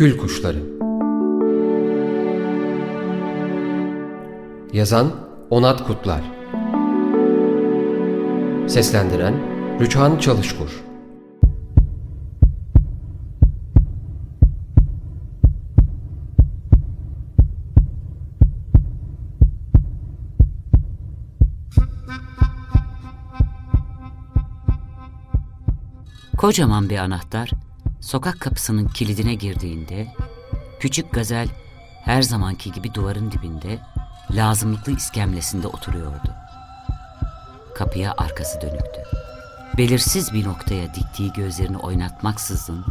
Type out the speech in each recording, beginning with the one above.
Kül Kuşları. Yazan Onat Kutlar. Seslendiren Rüçhan Çalışkur. Kocaman bir anahtar sokak kapısının kilidine girdiğinde küçük gazel her zamanki gibi duvarın dibinde lazımlıklı iskemlesinde oturuyordu. Kapıya arkası dönüktü. Belirsiz bir noktaya diktiği gözlerini oynatmaksızın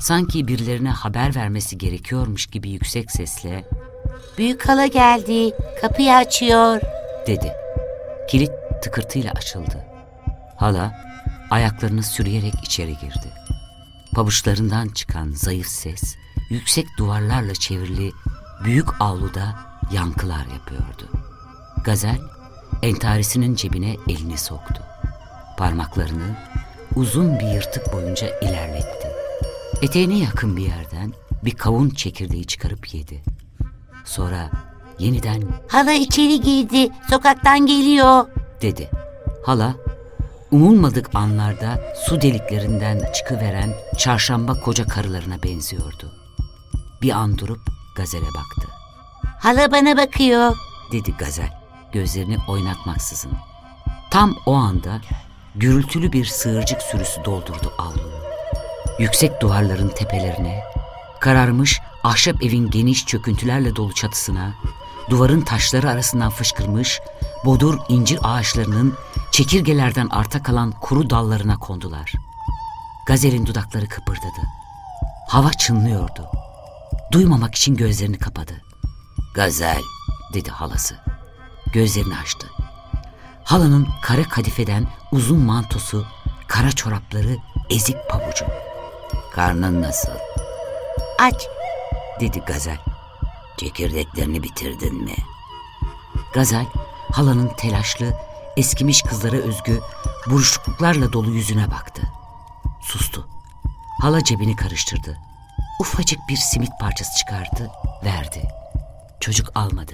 sanki birilerine haber vermesi gerekiyormuş gibi yüksek sesle Büyük hala geldi. Kapıyı açıyor. dedi. Kilit tıkırtıyla açıldı. Hala ayaklarını sürüyerek içeri girdi. Pabuçlarından çıkan zayıf ses yüksek duvarlarla çevrili büyük avluda yankılar yapıyordu. Gazel entarisinin cebine elini soktu. Parmaklarını uzun bir yırtık boyunca ilerletti. Eteğine yakın bir yerden bir kavun çekirdeği çıkarıp yedi. Sonra yeniden Hala içeri girdi. Sokaktan geliyor. dedi. Hala umulmadık anlarda su deliklerinden çıkıveren çarşamba koca karılarına benziyordu. Bir an durup gazele baktı. Hala bana bakıyor. Dedi gazel gözlerini oynatmaksızın. Tam o anda gürültülü bir sığırcık sürüsü doldurdu avluyu. Yüksek duvarların tepelerine, kararmış ahşap evin geniş çöküntülerle dolu çatısına, duvarın taşları arasından fışkırmış, bodur incir ağaçlarının çekirgelerden arta kalan kuru dallarına kondular. Gazelin dudakları kıpırdadı. Hava çınlıyordu. Duymamak için gözlerini kapadı. Gazel, dedi halası. Gözlerini açtı. Halanın kara kadifeden uzun mantosu, kara çorapları, ezik pabucu. Karnın nasıl? Aç. dedi Gazel. Çekirdeklerini bitirdin mi? Gazel, halanın telaşlı, eskimiş kızlara özgü, buruşukluklarla dolu yüzüne baktı. Sustu. Hala cebini karıştırdı. Ufacık bir simit parçası çıkardı, verdi. Çocuk almadı,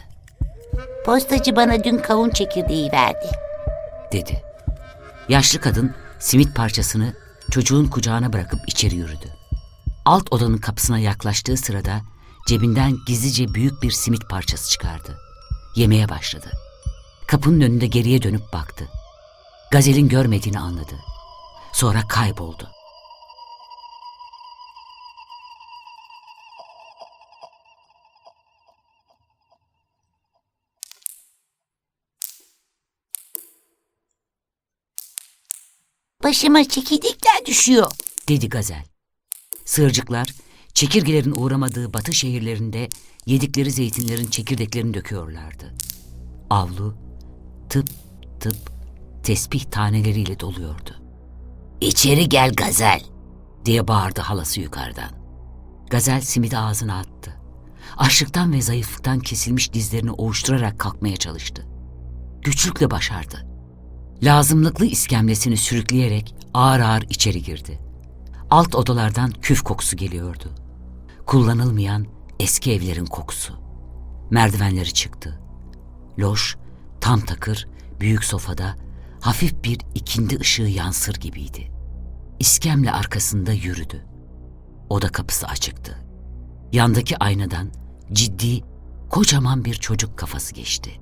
Postacı bana dün kavun çekirdeği verdi. dedi. Yaşlı kadın simit parçasını çocuğun kucağına bırakıp içeri yürüdü. Alt odanın kapısına yaklaştığı sırada cebinden gizlice büyük bir simit parçası çıkardı. Yemeye başladı. Kapının önünde geriye dönüp baktı. Gazel'in görmediğini anladı. Sonra kayboldu. Başıma çekirdekler düşüyor. dedi Gazel. Sığırcıklar çekirgelerin uğramadığı batı şehirlerinde yedikleri zeytinlerin çekirdeklerini döküyorlardı. Avlu tıp tıp tesbih taneleriyle doluyordu. İçeri gel Gazel diye bağırdı halası yukarıdan. Gazel simidi ağzına attı. Açlıktan ve zayıflıktan kesilmiş dizlerini ovuşturarak kalkmaya çalıştı. Güçlükle başardı. Lazımlıklı iskemlesini sürükleyerek ağır ağır içeri girdi. Alt odalardan küf kokusu geliyordu. Kullanılmayan eski evlerin kokusu. Merdivenleri çıktı. Loş, tam takır, büyük sofada hafif bir ikindi ışığı yansır gibiydi. İskemle arkasında yürüdü. Oda kapısı açıktı. Yandaki aynadan ciddi, kocaman bir çocuk kafası geçti.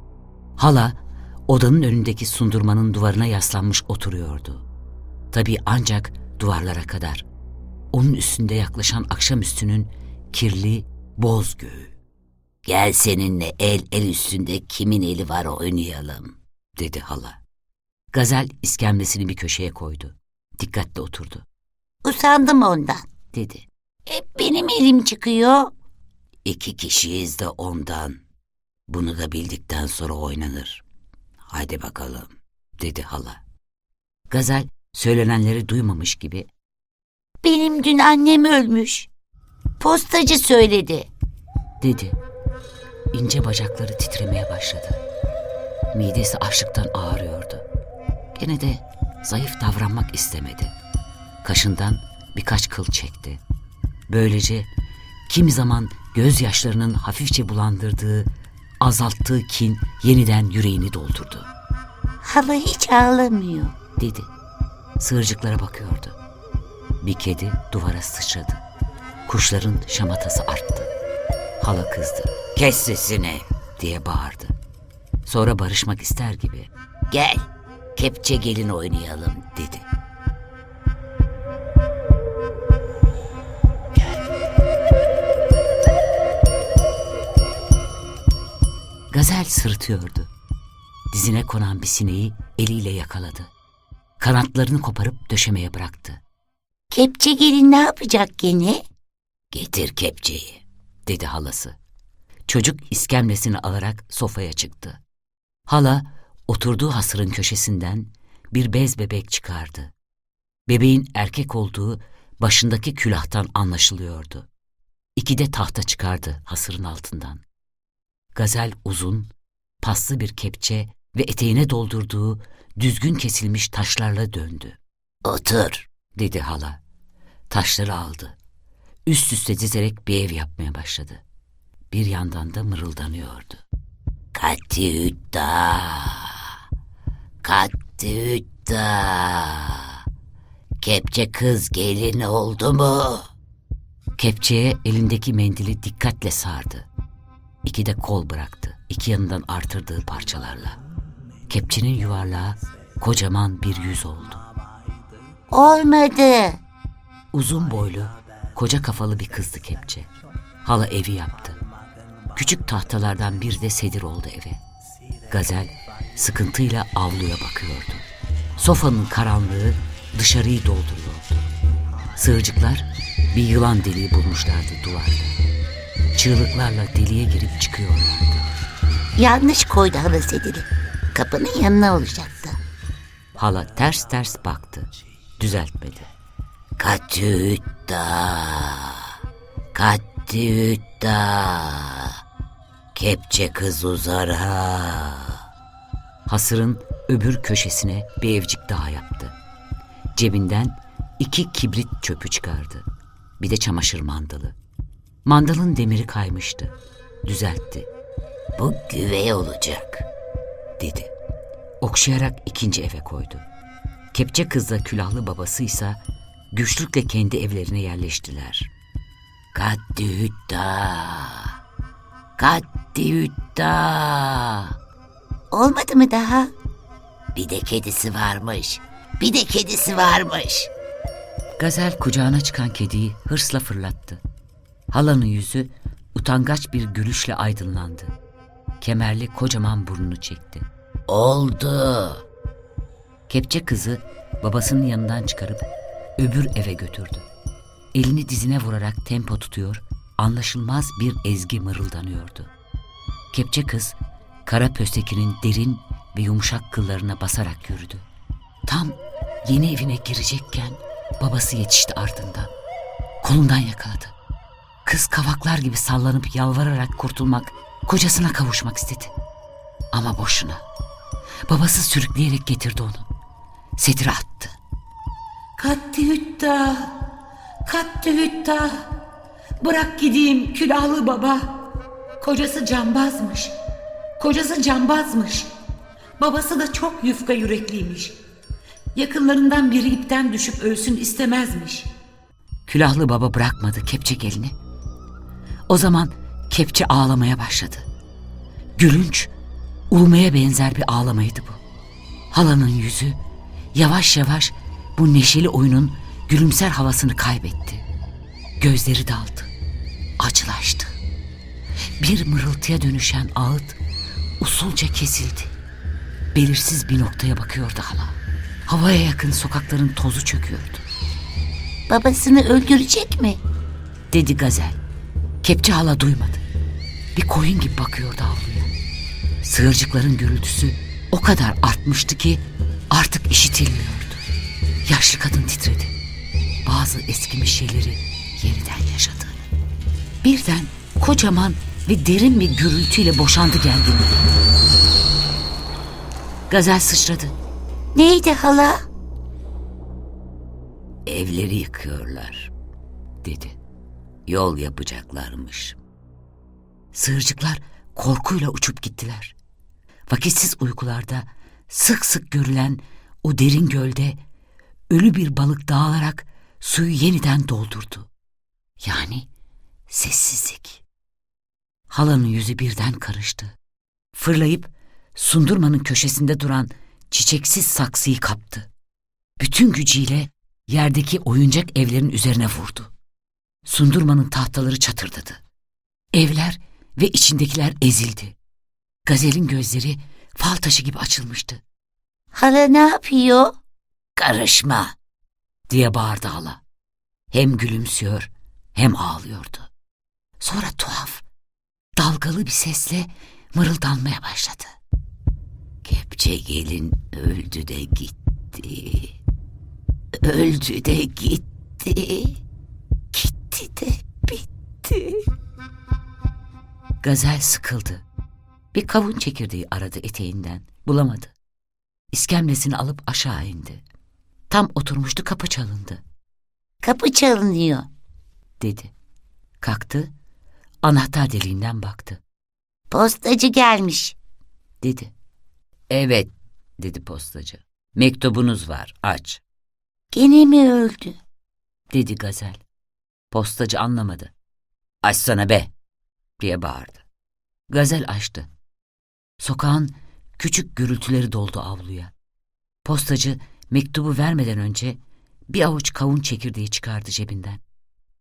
Hala odanın önündeki sundurmanın duvarına yaslanmış oturuyordu. Tabii ancak duvarlara kadar. Onun üstünde yaklaşan akşamüstünün kirli, boz göğü. Gel seninle el el üstünde kimin eli var oynayalım, dedi hala. Gazel iskemlesini bir köşeye koydu. Dikkatli oturdu, Usandım ondan. dedi. Hep benim elim çıkıyor. İki kişiyiz de ondan. Bunu da bildikten sonra oynanır. Haydi bakalım, dedi hala. Gazel söylenenleri duymamış gibi Benim dün annem ölmüş. Postacı söyledi. dedi. İnce bacakları titremeye başladı. Midesi açlıktan ağrıyordu. Gene de zayıf davranmak istemedi. Kaşından birkaç kıl çekti. Böylece kimi zaman gözyaşlarının hafifçe bulandırdığı, azalttığı kin yeniden yüreğini doldurdu. Hala hiç ağlamıyor. Dedi. Sığırcıklara bakıyordu. Bir kedi duvara sıçradı. Kuşların şamatası arttı. Hala kızdı. Kes sesini diye bağırdı. Sonra barışmak ister gibi. Gel kepçe gelin oynayalım dedi. Gazel sırıtıyordu. Dizine konan bir sineği eliyle yakaladı. Kanatlarını koparıp döşemeye bıraktı. Kepçe gelin ne yapacak gene? Getir kepçeyi, dedi halası. Çocuk iskemlesini alarak sofaya çıktı. Hala oturduğu hasırın köşesinden bir bez bebek çıkardı. Bebeğin erkek olduğu başındaki külahtan anlaşılıyordu. İki de tahta çıkardı hasırın altından. Gazel uzun, paslı bir kepçe ve eteğine doldurduğu düzgün kesilmiş taşlarla döndü. Otur, dedi hala. Taşları aldı. Üst üste dizerek bir ev yapmaya başladı. Bir yandan da mırıldanıyordu. Katütta, katütta. Kepçe kız gelin oldu mu? Kepçeye elindeki mendili dikkatle sardı. İki de kol bıraktı, iki yanından artırdığı parçalarla. Kepçenin yuvarlağı kocaman bir yüz oldu. Olmadı. Uzun boylu, koca kafalı bir kızdı kepçe. Hala evi yaptı. Küçük tahtalardan bir de sedir oldu eve. Gazel sıkıntıyla avluya bakıyordu. Sofanın karanlığı dışarıyı dolduruyordu. Sığırcıklar bir yılan deliği bulmuşlardı duvarda. Çığlıklarla deliğe girip çıkıyorlardı. Yanlış koydu hala sedili. Kapının yanına olacaktı. Hala ters ters baktı. Düzeltmedi. Katütta. Katütta. Kepçe kız uzar ha. Hasırın öbür köşesine bir evcik daha yaptı. Cebinden iki kibrit çöpü çıkardı. Bir de çamaşır mandalı. Mandalın demiri kaymıştı. Düzeltti. Bu güvey olacak, dedi. Okşayarak ikinci eve koydu. Kepçe kızla külahlı babasıysa güçlükle kendi evlerine yerleştiler. Kaddühütta, kaddühütta. Olmadı mı daha? Bir de kedisi varmış, bir de kedisi varmış. Gazel kucağına çıkan kediyi hırsla fırlattı. Halanın yüzü utangaç bir gülüşle aydınlandı. Kemerli kocaman burnunu çekti. Oldu. Kepçe kızı babasının yanından çıkarıp öbür eve götürdü. Elini dizine vurarak tempo tutuyor, anlaşılmaz bir ezgi mırıldanıyordu. Kepçe kız kara pöstekinin derin ve yumuşak kıllarına basarak yürüdü. Tam yeni evine girecekken babası yetişti ardından. Kolundan yakaladı. Kız kavaklar gibi sallanıp yalvararak kurtulmak, kocasına kavuşmak istedi. Ama boşuna. Babası sürükleyerek getirdi onu. Sedire attı. Kattihütta, Kattihütta. Bırak gideyim külahlı baba. Kocası cambazmış. Kocası cambazmış. Babası da çok yufka yürekliymiş. Yakınlarından biri ipten düşüp ölsün istemezmiş. Külahlı baba bırakmadı kepçe gelini. O zaman kepçe ağlamaya başladı. Gülünç, ulmaya benzer bir ağlamaydı bu. Halanın yüzü yavaş yavaş bu neşeli oyunun gülümser havasını kaybetti. Gözleri daldı, acılaştı. Bir mırıltıya dönüşen ağıt usulca kesildi. Belirsiz bir noktaya bakıyordu hala. Havaya yakın sokakların tozu çöküyordu. Babasını öldürecek mi? dedi Gazel. Kepçe hala duymadı. Bir koyun gibi bakıyordu avluya. Sığırcıkların gürültüsü o kadar artmıştı ki artık işitilmiyordu. Yaşlı kadın titredi. Bazı eskimiş şeyleri yeniden yaşadı. Birden kocaman ve derin bir gürültüyle boşandı geldi. Gazel sıçradı. Neydi hala? Evleri yıkıyorlar, dedi. yol yapacaklarmış. Sığırcıklar korkuyla uçup gittiler. Vakitsiz uykularda sık sık görülen o derin gölde ölü bir balık dağılarak suyu yeniden doldurdu. Yani sessizlik. Halanın yüzü birden karıştı. Fırlayıp sundurmanın köşesinde duran çiçeksiz saksıyı kaptı. Bütün gücüyle yerdeki oyuncak evlerin üzerine vurdu. Sundurmanın tahtaları çatırdadı. Evler ve içindekiler ezildi. Gazelin gözleri fal taşı gibi açılmıştı. Hala ne yapıyor? Karışma diye bağırdı hala. Hem gülümsüyor hem ağlıyordu. Sonra tuhaf, dalgalı bir sesle mırıldanmaya başladı. Kepçe gelin öldü de gitti. Öldü de gitti. Gitti de bitti. Gazel sıkıldı. Bir kavun çekirdeği aradı eteğinden. Bulamadı. İskemlesini alıp aşağı indi. Tam oturmuştu kapı çalındı. Kapı çalınıyor. Dedi. Kalktı. Anahtar deliğinden baktı. Postacı gelmiş. Dedi. Evet dedi postacı. Mektubunuz var aç. Gene mi öldü? Dedi gazel. Postacı anlamadı. Açsana be diye bağırdı. Gazel açtı. Sokağın küçük gürültüleri doldu avluya. Postacı mektubu vermeden önce bir avuç kavun çekirdeği çıkardı cebinden.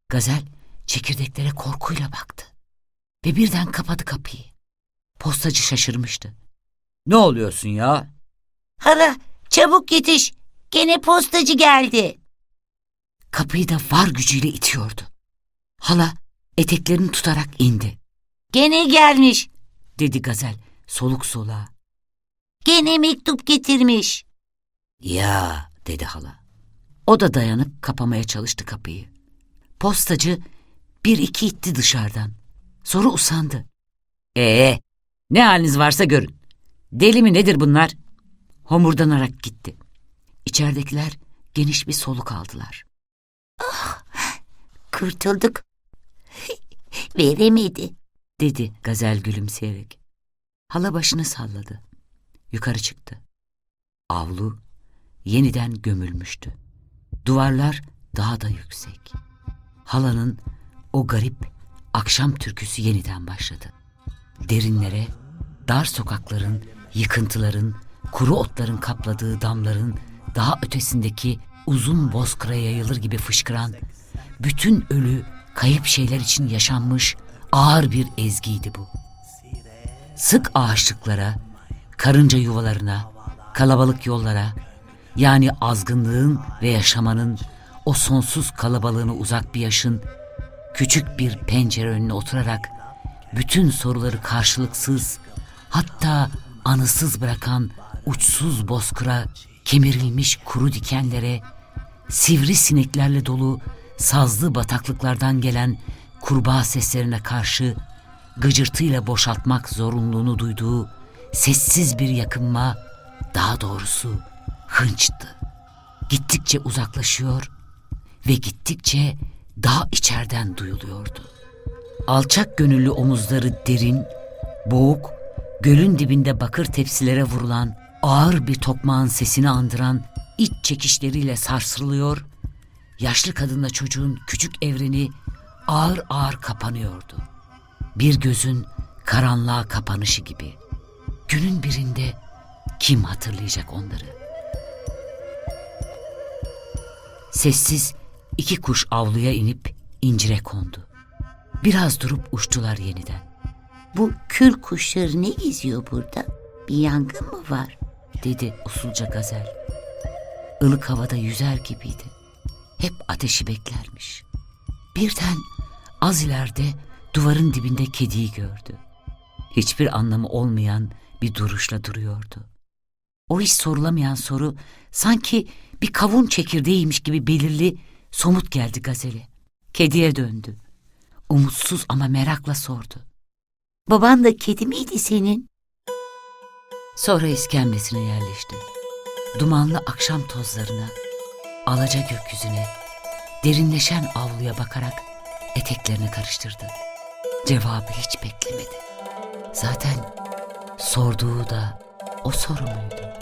Gazel çekirdeklere korkuyla baktı. Ve birden kapadı kapıyı. Postacı şaşırmıştı. Ne oluyorsun ya? Hala çabuk yetiş. Gene postacı geldi. Kapıyı da var gücüyle itiyordu. Hala eteklerini tutarak indi. Gene gelmiş. Dedi gazel soluk soluğa. Gene mektup getirmiş. Ya dedi hala. O da dayanıp kapamaya çalıştı kapıyı. Postacı bir iki itti dışarıdan. Sonra usandı. Ee, ne haliniz varsa görün. Deli mi nedir bunlar? Homurdanarak gitti. İçeridekiler geniş bir soluk aldılar. Kurtulduk. Veremedi. dedi gazel gülümseyerek. Hala başını salladı. Yukarı çıktı. Avlu yeniden gömülmüştü. Duvarlar daha da yüksek. Halanın o garip akşam türküsü yeniden başladı. Derinlere, dar sokakların, yıkıntıların, kuru otların kapladığı damların daha ötesindeki uzun bozkıra yayılır gibi fışkıran, bütün ölü, kayıp şeyler için yaşanmış ağır bir ezgiydi bu. Sık ağaçlıklara, karınca yuvalarına, kalabalık yollara, yani azgınlığın ve yaşamanın o sonsuz kalabalığını uzak bir yaşın küçük bir pencere önüne oturarak bütün soruları karşılıksız hatta anısız bırakan uçsuz bozkıra kemirilmiş kuru dikenlere sivri sineklerle dolu sazlı bataklıklardan gelen kurbağa seslerine karşı gıcırtıyla boşaltmak zorunluluğunu duyduğu sessiz bir yakınma daha doğrusu hınçtı. Gittikçe uzaklaşıyor ve gittikçe daha içeriden duyuluyordu. Alçak gönüllü omuzları derin, boğuk, gölün dibinde bakır tepsilere vurulan ağır bir tokmağın sesini andıran iç çekişleriyle sarsılıyor, yaşlı kadınla çocuğun küçük evreni ağır ağır kapanıyordu. Bir gözün karanlığa kapanışı gibi. Günün birinde kim hatırlayacak onları? Sessiz iki kuş avluya inip incire kondu. Biraz durup uçtular yeniden. Bu kül kuşları ne geziyor burada? Bir yangın mı var? dedi usulca gazel. Ilık havada yüzer gibiydi. Hep ateşi beklermiş. Birden az ileride duvarın dibinde kediyi gördü. Hiçbir anlamı olmayan bir duruşla duruyordu. O hiç sorulamayan soru sanki bir kavun çekirdeğiymiş gibi belirli, somut geldi gazeli. Kediye döndü. Umutsuz ama merakla sordu. Baban da kedi miydi senin? Sonra iskemlesine yerleşti. Dumanlı akşam tozlarına, alaca gökyüzüne, derinleşen avluya bakarak eteklerini karıştırdı. Cevabı hiç beklemedi. Zaten sorduğu da o soru muydu?